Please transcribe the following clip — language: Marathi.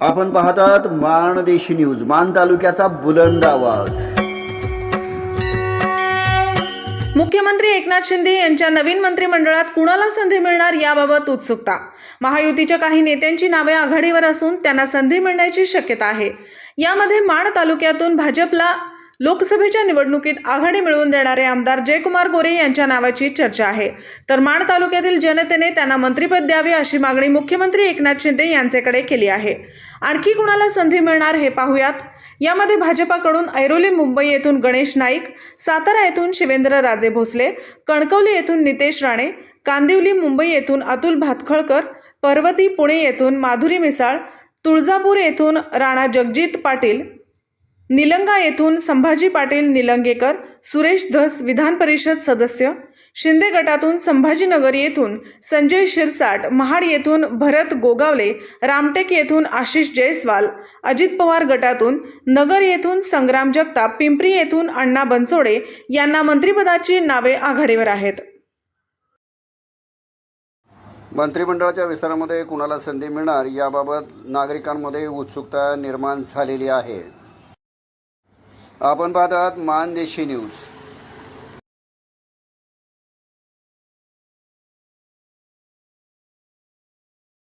आपण पाहतात माणदेशी न्यूज मान तालुक्याचा बुलंद आवाज. मुख्यमंत्री एकनाथ शिंदे यांच्या नवीन मंत्रिमंडळात कुणाला संधी मिळणार याबाबत उत्सुकता? महायुतीच्या काही नेत्यांची नावे आघाडीवर असून त्यांना संधी मिळण्याची शक्यता आहे. यामध्ये माण तालुक्यातून भाजपला लोकसभेच्या निवडणुकीत आघाडी मिळवून देणारे आमदार जयकुमार गोरे यांच्या नावाची चर्चा आहे. तर माण तालुक्यातील जनतेने त्यांना मंत्रीपद द्यावे अशी मागणी मुख्यमंत्री एकनाथ शिंदे यांच्याकडे केली आहे. आणखी कुणाला संधी मिळणार हे पाहूयात. यामध्ये भाजपाकडून ऐरोली मुंबई येथून गणेश नाईक सातारा येथून शिवेंद्र राजे भोसले कणकवली येथून नितेश राणे कांदिवली मुंबई येथून अतुल भातखळकर पर्वती पुणे येथून माधुरी मिसाळ तुळजापूर येथून राणा जगजित पाटील निलंगा येथून संभाजी पाटील निलंगेकर सुरेश धस विधान परिषद सदस्य शिंदे गटातून संभाजीनगर येथून संजय शिरसाट महाड येथून भरत गोगावले रामटेक येथून आशिष जयस्वाल अजित पवार गटातून नगर येथून संग्राम जगताप पिंपरी येथून अण्णा बनसोडे यांना मंत्रिपदाची नावे आघाडीवर आहेत. मंत्रिमंडळाच्या विस्तारामध्ये कुणाला संधी मिळणार याबाबत नागरिकांमध्ये उत्सुकता निर्माण झालेली आहे. आपण पाहतात मानदेशी न्यूज.